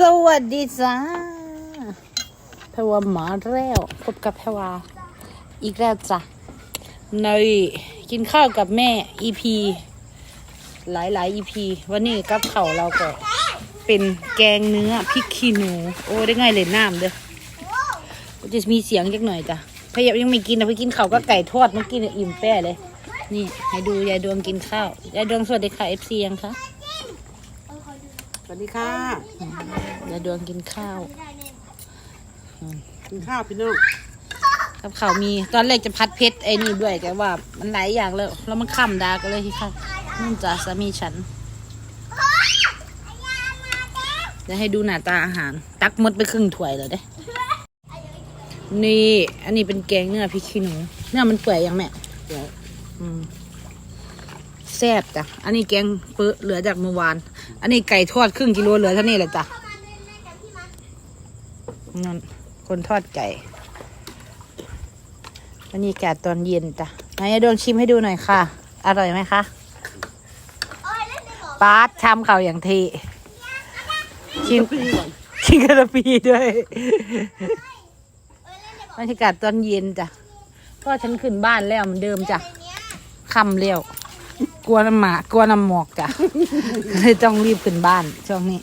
สวัสดีจ้าแพรวามาแล้วพบกับแพรวาอีกแล้วจ้ะในกินข้าวกับแม่ EP หลายหลาย EP วันนี้กับเขาวเราก็เป็นแกงเนื้อพริกขี้หนู โอ้ได้ไงเลยน้ำเด้อก็จะมีเสียงจักหน่อยจ้ะพยายยังไม่กินนะไปกินเขาวก็ไก่ทอดเมื่อกี้เนี่ยอิ่มแป้เลย นี่ให้ดูยายดวงกินข้าวยายดวงสวัสดีค่ะ FC ยังคะ สวัสดีค่ะยายดวงกินข้าวกินข้าวพี่น้องกับเขาวมีตอนแรกจะพัดเพชรไอ้นี่ด้วยแต่ว่ามันหลายอย่างแล้วแล้วมันค่ำดาก็เลยที่ข้าวนู่นจ้ะสามีฉันเดี๋ยวให้ดูหน้าตาอาหาร ตักหมดไปครึ่งถ้วยเลยเด้ นี่ อันนี้เป็นแกงเนื้อพริกขี้หนูเนื้อมันเปื่อยยังแม่เดี๋ยวอืม แซ่บจ้ะ อันนี้แกงเปื้อเหลือจากเมื่อวาน อันนี้ไก่ทอดครึ่งกิโลเหลือเท่านี้แหละจ้ะนั่นคนทอดไก่บรรยากาศตอนเย็นจ้ะไหนายดวงชิมให้ดูหน่อยค่ะ อร่อยไหมคะปาดชามเข่าวอย่างเทชิมพี่ก่อนกินกระปีด้วยบรรยากาศตอนเย็นจ้ะพ่อฉันขึ้นบ้านแล้วเหมือนเดิมจ้ะค่ำเร็ว กลัวน้ำหมากลัวน้ำหมอกจ้ะ เลยต้องรีบขึ้นบ้านช่วงนี้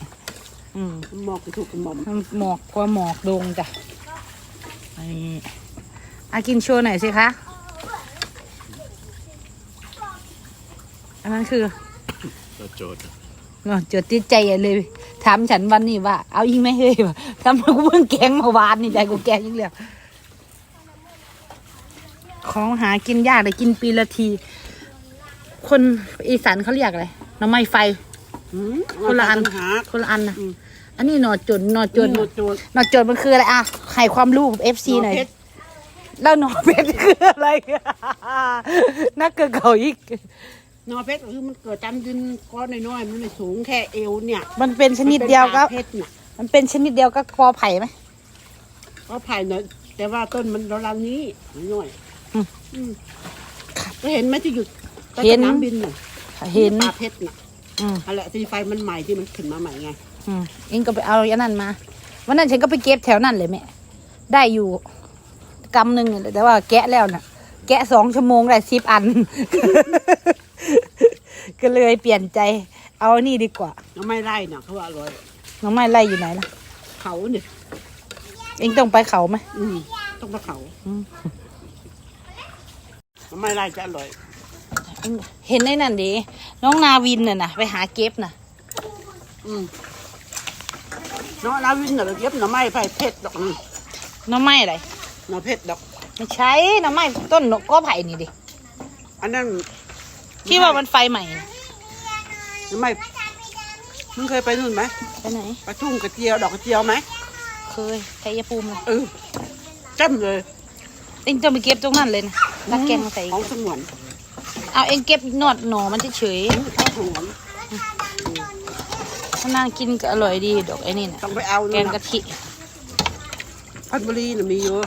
อืมหมอกไปถูกกับหมอมหมอกกลัวหมอกดงจ้ะนี่อากินโชว์หน่อยสิคะอันนั้นคือตัวโจทย์เนาะจดติดใจใหญ่เลย ถามฉันวันนี้ว่า เอาอีกไหมเฮ้ยวะทำไมกูเพิ่งแกงเมาวานนี่ใจกูแกงอีกแล้วของหากินยากแต่กินปีละที คนอีสานเขาเรียกอะไรหน้ำไม้ไฟหืมคนละอัน หา คนละอันนะอืม อันนี้หนอจดหนอจดหมดโจทย์หนอจดมันคืออะไรอะให้ความรู้เอฟซีหน่อยเพชรแล้วหนอเพชรคืออะไร นักเกิดเก่าอีก นอเพชรคือมันเกิดตามดินก้อนน้อยๆมันไม่สูงแค่เอวเนี่ยมันเป็นชนิดเดียวกับ มันเป็นป่าเพชรเนี่ยมันเป็นชนิดเดียวกับกอไผ่ไหม ก็ผ่ายหน่อยแต่ว่าต้นมันราวๆนี้น้อยอืม อืมก็เห็นไหมที่หยุด ใต้เห็นสนามบินน่ะเห็นป่าเพชรน่ะอืมอะไรที่ไฟมันใหม่ที่มันขึ้นมาใหม่ไงอืมเองก็ไปเอาอันนั้นมา วันนั้นฉันก็ไปเก็บแถวนั้นเลยแม่ ได้อยู่กำหนึ่งแต่ว่าแกะแล้วน่ะ แกะสองชั่วโมงได้สิบอัน ก็เลยเปลี่ยนใจ เอาอันนี่ดีกว่าแล้วไม่ไร่น่ะเขาว่าอร่อยน้องไม้ไล่อยู่ไหนล่ะ เขาเนี่ยเองต้องไปเขาไหม อืมต้องมาเขาอืมแล้วไม่ไร่จะอร่อย เองเห็นในนั่นดิน้องนาวินน่ะนะไปหาเก็บน่ะ อืมเนาะนาวินน่ะเราเก็บหน่อไม้ไผ่เพชรดอกนึงน้องไม้อะไรหน่อเพชรดอก ไม่ใช่น้องไม้ต้นนกก็ไผ่นี่ดิอันนั้นที่ว่ามันไฟใหม่น่ะหน่อไม้มึงเคยไปนู่นไหมไปไหน ไปทุ่งกระเจียวดอกกระเจียวไหมเคยชัยภูมิเลยเออจ้ำเลย เองจะไปเก็บตรงนั้นเลยนะแล้วแกงมาใส่อีก ของสงวน เอาเองเก็บหนวดหนอมันเฉยของสงวนๆถ้านางกินก็อร่อยดีดอกไอ้นี่นะต้องไปเอาแกนู่นงน่ะกะทิพัทบุรีน่ะมีเยอะ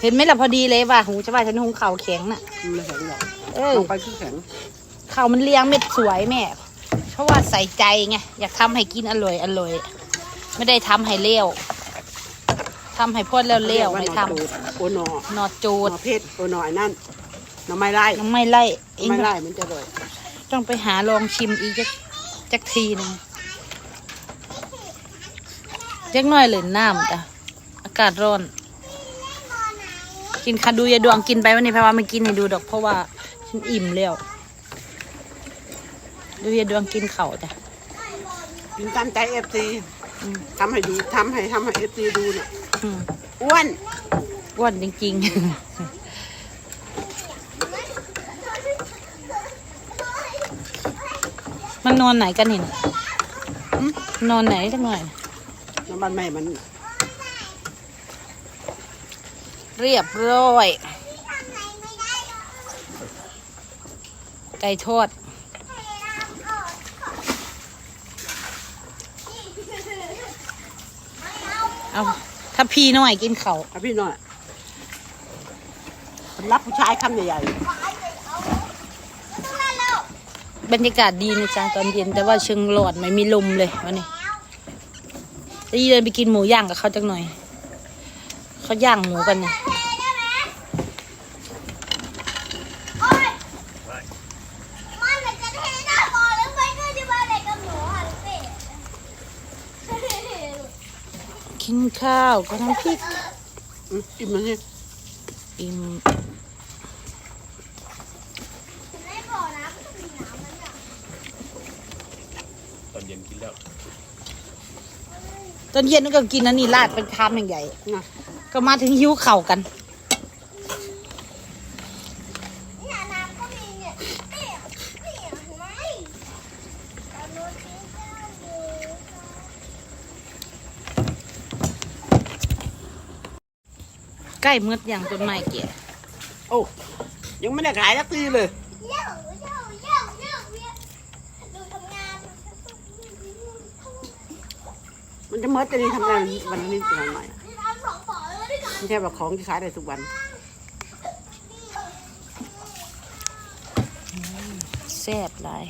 เห็นไหมล่ะพอดีเลยว่าหูจะว่าฉันหุงเข่าวแข็งน่ะมันแข็งหรอกเออต้องไปที่แข็งเข่าวมันเลี้ยงเม็ดสวยแม่เพราะว่าใส่ใจไงอยากทำให้กินอร่อยอร่อยไม่ได้ทำให้เลี้ยวทำให้พวดเลี้ยวๆไม่ทโอหนอำหนอโจหดนอเพชรโอหนอไอ้นั่น หน่อไม้ไร่น้องไม่ไล่เองไม่ไร่มันจะอร่อยต้องไปหาลองชิมอีกจักจักทีหนึงจักหน่อยเลยน้ำจ้ะอากาศร้อน กินคันดูยายดวงกินไปวันนี้เพราะว่าไม่กินให้ดูดอก เพราะว่าฉันอิ่มแล้วดูยายดวงกินเขาวจ้ะกินตามใจเอฟซีทำให้ดูทำให้ทำให้เอฟซีดูน่ะอืมอ้วนอ้วนจริงๆ มันนอนไหนกันเห็นนอนไหนจังหน่อยน้ำมันแม่มัน เรียบร้อย ไก่ทอดเอาถ้าพี่น้อยกินเขาวครับพี่หน่อยสำหรับผู้ชายคำใหญ่ บรรยากาศดีนะจ๊ะตอนเย็นแต่ว่าเชิงหลอดไม่มีลมเลยวันนี้จะเดินไปกินหมูย่างกับเขาจังหน่อย เขาย่างหมูกันเนี่ยโอ๊ยมันจะเทหน้าบอลแล้วไปก็จะมาเด็กกับหนูอะลูกเป็ดกินข้าวกับน้ำพริกอืมอิ่มแล้วนี่อิ่มไม่พอนะมันต้องมีน้ำมันอะ ตอนเย็นกินแล้ว ตอนเย็นนี่ก็กินอันนี้ราดเป็นชามอย่างใหญ่นะก็มาถึงหิวเข่าวกันเนี่ยน้ำก็มีเนี่ยเนี่ยเนี่ยเห็นไหมตอนนู้นกินข้าวอยู่ใกล้มืดอย่างต้นไม้แก่โอ้ยังไม่ได้ขายสักทีเลย เย้าเย้าเย้าเย้าเย้าดูทำงาน มันจะเมิดจะนี่ทำงานวันนี้หน่อยหน่อยนี่ทำสองฝอเลยด้วยกันไม่ใช่ว่าของที่ขายได้ทุกวันแซ่บหลาย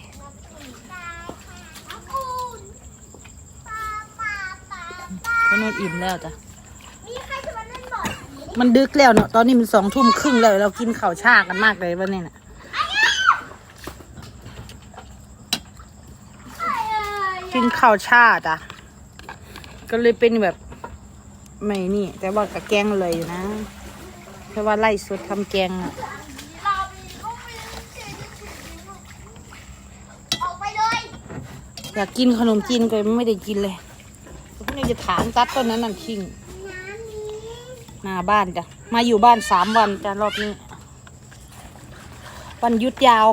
คนอนอิ่มแล้วจ้ะ มันดึกแล้วเนาะ ตอนนี้มันสองทุ่มครึ่งแล้ว เรากินข้าวชากันมากเลยวันนี้น่ะใครเอ่ยกินข้าวชาจ้ะ ก็เลยเป็นแบบ ไม่นี่ แต่ว่ากับแกงเลยอยู่นะแค่ว่าไล่สดทำแกงอะเรามีก็มีออกไปเลยอยากกินขนมจีนก็ไม่ได้กินเลยพวกนี้จะถางตัดต้นนั้นนั่นทิ้งน้ำนี้หน้าบ้านจ้ะ มาอยู่บ้านสามวันจ้ะรอบนี้ วันหยุดยาว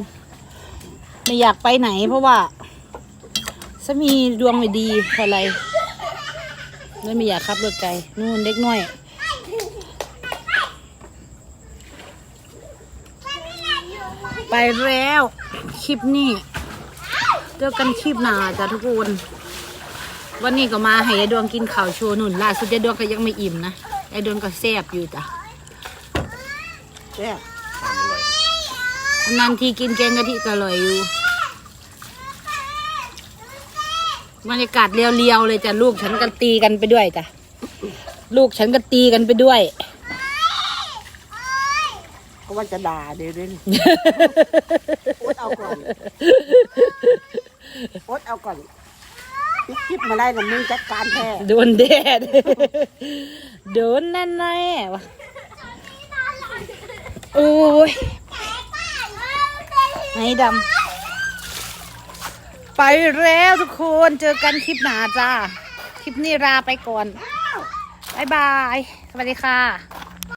ไม่อยากไปไหนเพราะว่าสามีดวงไม่ดีเท่าไหร เลยไม่อยากขับรถไกลนู่นเด็กน้อยไปแล้วคลิปนี้เจอกันคลิปหน้าจ้ะทุกคนวันนี้ก็มาให้ยายดวงกินข้าวโชว์นุ่นล่าสุดยายดวงก็ยังไม่อิ่มนะยายดวงก็แซ่บอยู่จ้ะแซ่บทานอร่อยนานทีกินแกงกะทิก็อร่อยอยู่ บรรยากาศเรียวๆเลยจ้ะลูกฉันก็ตีกันไปด้วยจ้ะลูกฉันก็ตีกันไปด้วย ก็ว่าจะด่าเดี๋ยวเดี๋ยวนี้โอ๊ตเอาก่อนโอ๊ตเอาก่อนปิดคลิปมาได้แล้วมึงจัดการแท้โดนแดดโดนแน่ๆวะโอ้ยไอ้ดำ ไปแล้วทุกคนเจอกันคลิปหน้าจ้า คลิปนี้ลาไปก่อนบายบาย สวัสดีค่ะ